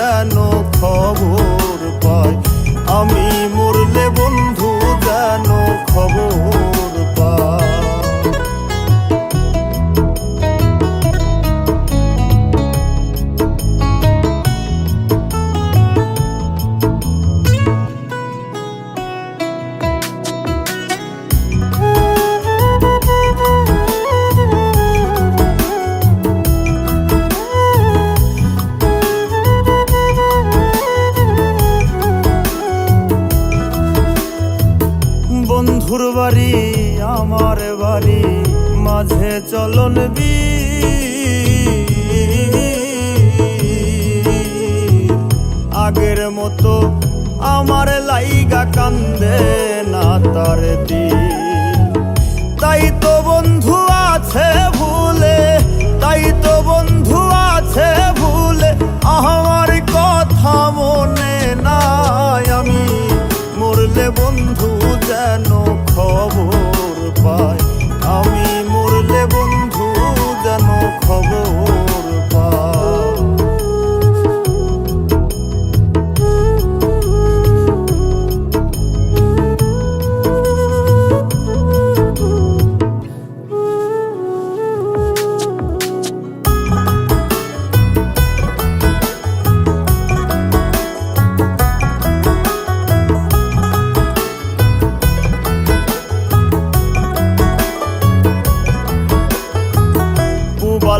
যেন খবর পায় আমি মরলে বন্ধু যেন খবর বন্ধুর বাড়ি, আমার বাড়ি, মাঝে চলন বি আগের মতো আমার লাইগা কান্দে না তার দিন তাই তো বন্ধু আছে ভুলে, তাই তো বন্ধু আছে ভুলে, আমার কথা মনে নাই আমি। মরলে বন্ধু যেন খবর পায়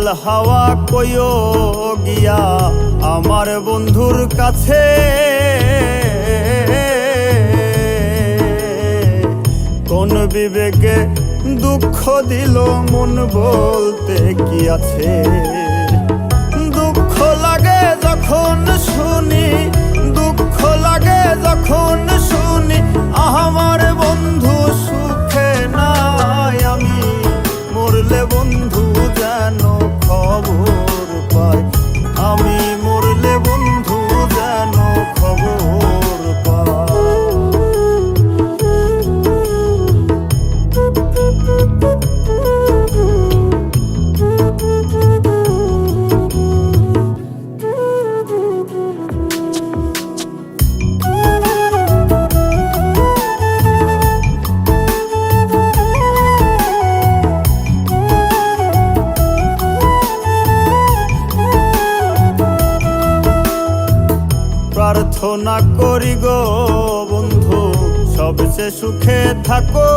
পুবাল হাওয়া কইও গিয়া আমার বন্ধুর কাছে। কোন বিবেকে দুঃখ দিল মন বলতে কি আছে? প্রার্থনা করি গো বন্ধু, সবচেয়ে সুখে থাকো।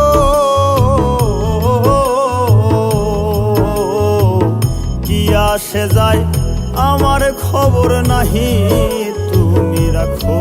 কি আসে যায়, আমার খবর নাহি, তুমি রাখো।